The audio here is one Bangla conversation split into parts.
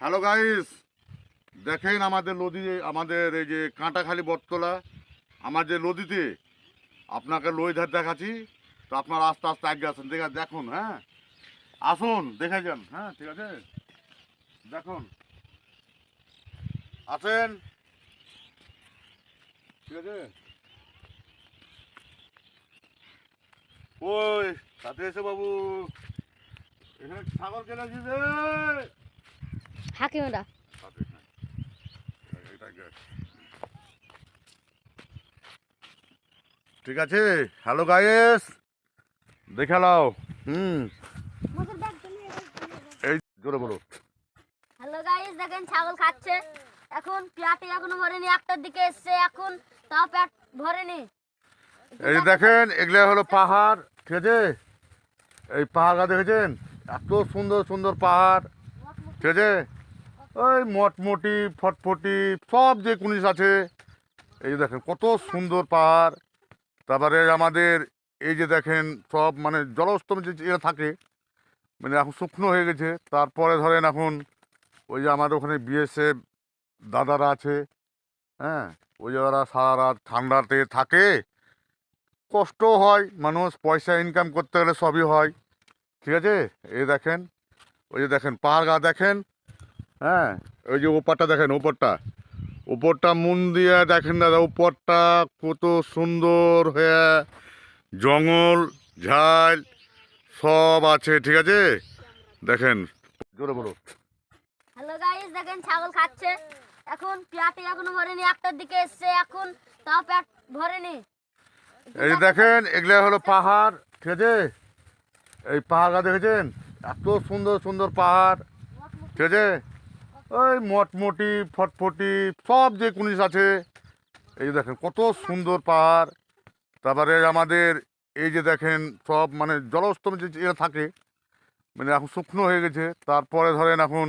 হ্যালো গাইস দেখেন আমাদের নদী, আমাদের এই যে কাঁটাখালি বটতলা আমাদের নদীতে আপনাকে ধার দেখাচ্ছি, তো আপনারা আস্তে আস্তে আগে আসুন দেখে দেখুন হ্যাঁ? আসুন, দেখে যান হ্যাঁ ঠিক আছে? দেখুন। আসেন। ঠিক আছে? ওই, সাথে এসে বাবু। এখানে ছাগল কেন? হাকিমরা হ্যাঁ। ঠিক আছে হ্যালো গাইস দেখে নাও। হুম। এই জোরে বলো। হ্যালো গাইস দেখেন ছাগল খাচ্ছে। এখন পেটে এখনও ভরেনি একটার দিকে এসছে এখন তাও পেট ভরেনি। এই দেখেন এগুলো হলো পাহাড় ঠিক আছে? এই পাহাড়টা দেখেছেন? এত সুন্দর সুন্দর পাহাড় ঠিক আছে? ওই মটমটি, ফটফটি, সব যে জিনিস আছে। এই যে দেখেন, কত সুন্দর পাহাড়। তারপরে আমাদের এই যে দেখেন, সব মানে জলস্তম যে এরা থাকে মানে এখন শুকনো হয়ে গেছে। তারপরে ধরেন এখন ওই যে আমাদের ওখানে বিএসএফ দাদারা আছে হ্যাঁ? ওই যে ওরা সারা রাত ঠান্ডাতে থাকে। কষ্ট হয়, মানুষ পয়সা ইনকাম করতে গেলে সবই হয়। ঠিক আছে? এই দেখেন, ওই যে দেখেন, পাহাড় গা দেখেন হ্যাঁ। ওই যে ওপরটা দেখেন ওপরটা। ওপরটা মন দিয়ে দেখেন দাদা ওপরটা কত সুন্দর হয়ে জঙ্গল ঝাল সব আছে ঠিক আছে? দেখেন। জোরে বলো। হ্যালো গাইস দেখেন ছাগল খাচ্ছে। এখন পেটে এখনও ভরেনি একটার দিকে এসছে এখন তাও পেট ভরেনি। এই যে দেখেন এগুলো হলো পাহাড় ঠিক আছে? এই পাহাড়টা দেখেছেন? এত সুন্দর সুন্দর পাহাড় ঠিক আছে? ওই মটমটি, ফটফটি, সব যে জিনিস আছে। এই যে দেখেন, কত সুন্দর পাহাড়। তারপরে আমাদের এই যে দেখেন, সব মানে জলস্তম যে এরা থাকে মানে এখন শুকনো হয়ে গেছে। তারপরে ধরেন এখন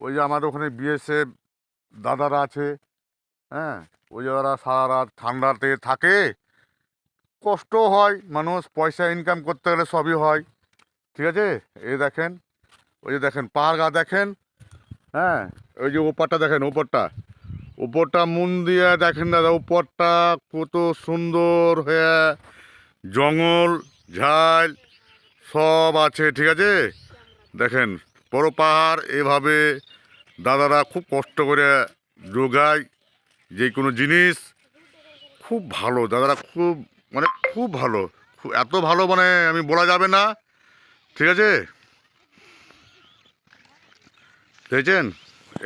ওই যে আমাদের ওখানে বিএসএফ দাদারা আছে হ্যাঁ? ওই যে ওরা সারা রাত ঠান্ডাতে থাকে। কষ্ট হয়, মানুষ পয়সা ইনকাম করতে গেলে সবই হয়। ঠিক আছে? এই দেখেন, ওই যে দেখেন, পাহাড় গা দেখেন হ্যাঁ? ওই যে ওপারটা দেখেন, ওপরটা। উপরটা মন দিয়ে দেখেন দাদা উপরটা কত সুন্দর হয়ে জঙ্গল, ঝাল, সব আছে, ঠিক আছে? দেখেন, বড় পাহাড়, এভাবে দাদারা খুব কষ্ট করে যোগায় যে কোনো জিনিস। খুব ভালো, দাদারা খুব মানে খুব ভালো। খুব, এত ভালো মানে আমি বলা যাবে না, ঠিক আছে? দেখেছেন?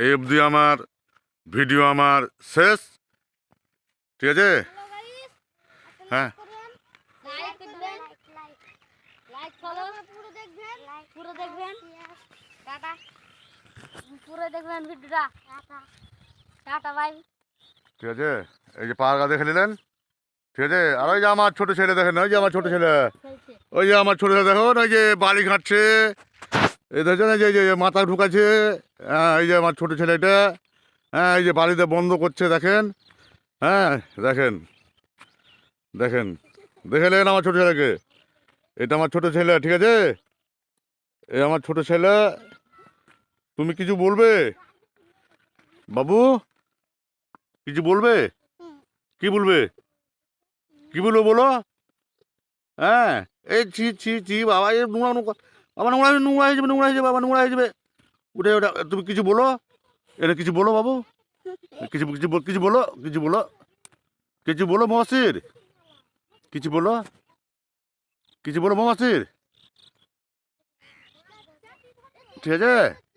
এই অবধি আমার ভিডিও আমার শেষ। ঠিক আছে? হ্যাঁ। ঠিক আছে? এই যে পাহাড় দেখে নিলেন? ঠিক আছে? আর ওই যে আমার ছোটো ছেলে দেখেন, ওই যে আমার ছোটো ছেলে। ওই যে আমার ছোটো ছেলে দেখুন, ওই যে বালি ঘাঁটছে এই দেখছেন, এই যে এই যে মাথা ঢুকাচ্ছে হ্যাঁ এই যে আমার ছোটো ছেলেটা হ্যাঁ এই যে বাড়িতে বন্ধ করছে, দেখেন হ্যাঁ দেখেন দেখেন, দেখে নেন আমার ছোটো ছেলেকে, এটা আমার ছোটো ছেলে, ঠিক আছে? এই আমার ছোটো ছেলে, তুমি কিছু বলবে? বাবু, কিছু বলবে? কি বলবে? কি বলব বলো? হ্যাঁ এই ছি ছি ছি, বাবা, এই নোংরা নোংরা বাবা নোংরা হয়ে- নোংরা হয়ে যাবে, নোংরা হয়ে যাবে, বাবা নোংরা হয়ে যাবে। উঠে ওটা তুমি কিছু বলো? এটা কিছু বলো বাবু? কিছু কিছু কিছু বলো কিছু বলো। কিছু বলো মহাসির কিছু বলো? কিছু বলো মহাসির ঠিক আছে?